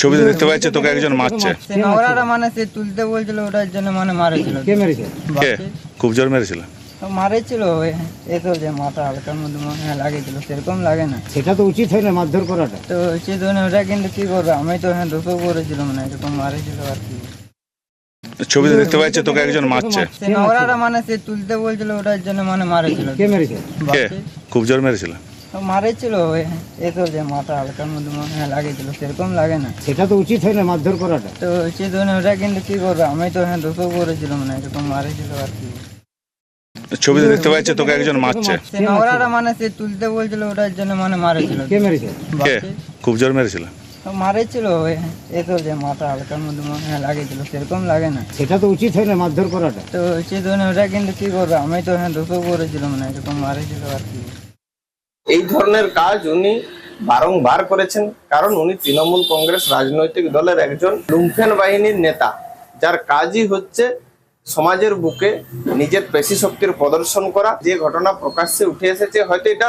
ছবিতে দেখতে পাচ্ছি তোকে একজন মারছে। মানে সে তুলতে বলছিল ওটার জন্য মানে মারেছিল। কে মেরেছে? কে? খুব জোর মেরেছিল? মারেছিল তো যে মাথা হালকার মধ্যে মনে হয় লাগিয়েছিল সেরকম লাগে না। সেটা তো উচিত হয় না মারধর করাটা। তো সে ধরনের ওটা কিন্তু কি করবে? আমি তো হ্যাঁ দোষও করেছিল মানে এরকম মারেছিল আর কি। ছবিতে দেখতে পাচ্ছি তোকে একজন মারছে। নোংরাটা মানে সে তুলতে বলছিল ওটার জন্য মানে মারেছিল। কে মেরেছে? কে? খুব জোর মেরেছিল। তো মারেছিল ওই তো যে মাথা হালকার মধ্যে মনে হয় লাগিয়েছিল সেরকম লাগে না। সেটা তো উচিত হয় না মারধর করাটা। তো ওটা কিন্তু কি করবে? আমি তো হ্যাঁ দোষও করেছিল মানে এরকম মারেছিল আর কি। ছবিতে দেখতে পাচ্ছি তোকে একজন মারছে। নোংরাটা মানে সে তুলতে বলছিল ওটার জন্য মানে মারেছিল। কে মেরেছে? কে? খুব জোর মেরেছিল? মারেছিল ওই তো যে মাথা হালকার মধ্যে মনে হয় লাগিয়েছিল সেরকম লাগে না। সেটা তো উচিত হয় না মারধর করাটা। তো ওটা কিন্তু কি করবে? আমি তো হ্যাঁ দোষও করেছিল মানে এরকম মারেছিল আর কি। এই ধরনের কাজ উনি বারংবার করেছেন, কারণ উনি তৃণমূল কংগ্রেস রাজনৈতিক দলের একজন লুম্ফেন বাহিনীর নেতা, যার কাজই হচ্ছে সমাজের বুকে নিজের পেশি শক্তির প্রদর্শন করা। যে ঘটনা প্রকাশ্যে উঠে এসেছে, হয়তো এটা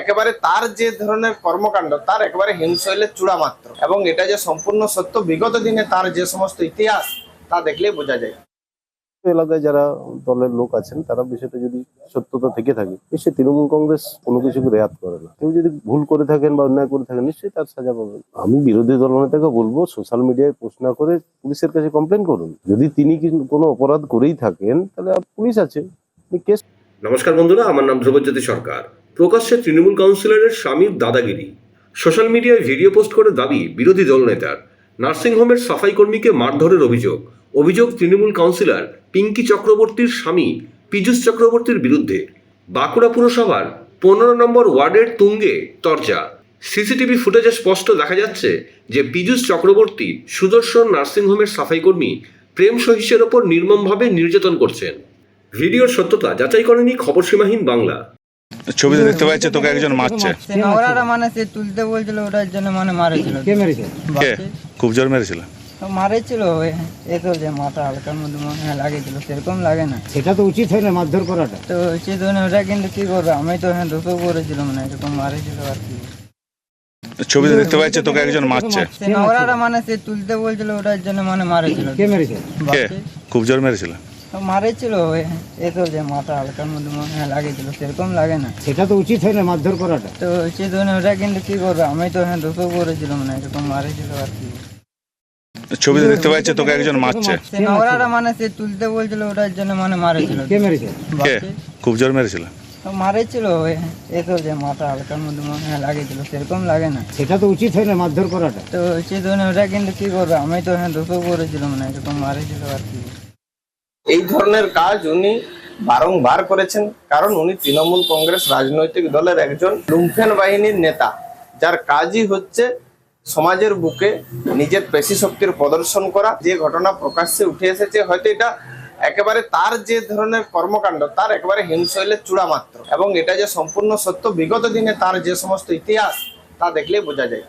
একেবারে তার যে ধরনের কর্মকাণ্ড, তার একেবারে হিমশৈলের চূড়া মাত্র। এবং এটা যে সম্পূর্ণ সত্য, বিগত দিনে তার যে সমস্ত ইতিহাস, তা দেখলেই বোঝা যায়। এলাকায় যারা দলের লোক আছেন, তারা বিষয়টা যদি সত্যতা থেকে থাকে, নিশ্চয়ই তৃণমূল কংগ্রেস কোনো কিছুকে রেয়াত করে না। কেউ যদি ভুল করে থাকেন বা অন্যায় করে থাকেন, নিশ্চয়ই তার সাজা পাবেন। আমি বিরোধী দলনেতাকে বলব, সোশ্যাল মিডিয়ায় পোস্ট না করে পুলিশের কাছে কমপ্লেন করুন। যদি তিনি কোনো অপরাধ করেই থাকেন, তাহলে পুলিশ আছে। নমস্কার বন্ধুরা, আমার নাম ধ্রুবজ্যোতি সরকার। প্রকাশ্যে তৃণমূল কাউন্সিলরের স্বামীর দাদাগিরি। সোশ্যাল মিডিয়ায় ভিডিও পোস্ট করে দাবি বিরোধী দলনেতার। নার্সিংহোমের সাফাই কর্মীকে মারধরের অভিযোগ। অভিযোগ তৃণমূল কাউন্সিলর পিঙ্কি চক্রবর্তীর স্বামী পীযূষ চক্রবর্তীর বিরুদ্ধে। বাঁকুড়া পুরসভার পনেরো নম্বর ওয়ার্ডের তুঙ্গে তরজা। সিসিটিভি ফুটেজে স্পষ্ট দেখা যাচ্ছে যে পীযূষ চক্রবর্তী সুদর্শন নার্সিংহোমের সাফাই কর্মী প্রেম সহিষ্যের ওপর নির্মমভাবে নির্যাতন করছেন। ভিডিওর সত্যতা যাচাই করেনি খবর সীমাহীন বাংলা। ছবিতে দেখতে পাচ্ছি তোকে একজন মারছে। সে নোংরাটা মানে সে তুলতে বলছিল ওটার জন্য মানে মারেছিল। কে মেরেছে? কে? খুব জোর মেরেছিল। মারেছিল ওই তো যে মাথা হালকার মধ্যে মনে হয় লাগিয়েছিল সেরকম লাগে না। সেটা তো উচিত হয় না মারধর করাটা। তো সে ধরনের ওটা কিন্তু কি করবে? আমি তো হ্যাঁ দোষও করেছিল মানে এরকম মারেছিল আর কি। ছবিতে দেখতে পাচ্ছি তোকে একজন মারছে। মানে সে তুলতে বলছিল ওটার জন্য মানে মারেছিল। কে মেরেছে কে? খুব জোর মেরেছিল? তো মারেছিল ওই এই তো যে মাথা হালকার মধ্যে মনে হয় লাগিয়েছিল সেরকম লাগে না। সেটা তো উচিত হয় না মারধর করাটা। তো সে ধরনের ওটা কিন্তু কি করবে? আমি তো হ্যাঁ দোষও করেছিল মানে এরকম মারেছিল আর কি। ছবিতে দেখতে পাচ্ছি তোকে একজন মারছে। মানে সে তুলতে বলছিল ওটার জন্য মানে মারেছিল। কে মেরেছে? কে? খুব জোর মেরেছিল? মারেছিল এই যে মাথা হালকার মধ্যে মনে হয় লাগিয়েছিল সেরকম লাগে না। সেটা তো উচিত হয় না মারধর করাটা। তো ওটা কিন্তু কি করবে? আমি তো হ্যাঁ দোষও করেছিল মানে এরকম মারেছিল আর কি। এই ধরনের কাজ উনি বারংবার করেছেন কারণ উনি তৃণমূল কংগ্রেস রাজনৈতিক দলের একজন লুম্ফেন বাহিনীর নেতা যার কাজই হচ্ছে সমাজের বুকে নিজের পেশি শক্তির প্রদর্শন করা, যে ঘটনা প্রকাশ্যে উঠে এসেছে, হয়তো এটা একেবারে তার যে ধরনের কর্মকাণ্ড, তার একেবারে হিমশৈলের চূড়া মাত্র। এবং এটা যে সম্পূর্ণ সত্য, বিগত দিনে তার যে সমস্ত ইতিহাস, তা দেখলেই বোঝা যায়।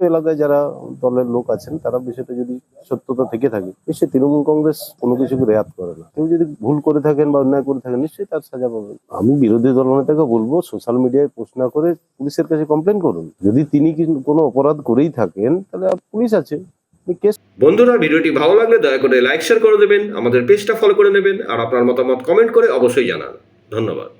এলাকায় যারা দলের লোক আছেন, তারা বিষয়টা যদি সত্যতা থেকে থাকে, নিশ্চয়ই তৃণমূল কংগ্রেস কোনো কিছুকে রেয়াত করে না। কেউ যদি ভুল করে থাকেন বা অন্যায় করে থাকেন, নিশ্চয়ই তার সাজা পাবেন। আমি বিরোধী দলনেতাকে বলব, সোশ্যাল মিডিয়ায় পোস্ট না করে পুলিশের কাছে কমপ্লেন করুন। যদি তিনি কোনো অপরাধ করেই থাকেন, তাহলে পুলিশ আছে। বন্ধুরা, ভিডিওটি ভালো লাগলে দয়া করে লাইক, শেয়ার করে দেবেন, আমাদের পেজটা ফলো করে নেবেন, আর আপনার মতামত কমেন্ট করে অবশ্যই জানান। ধন্যবাদ।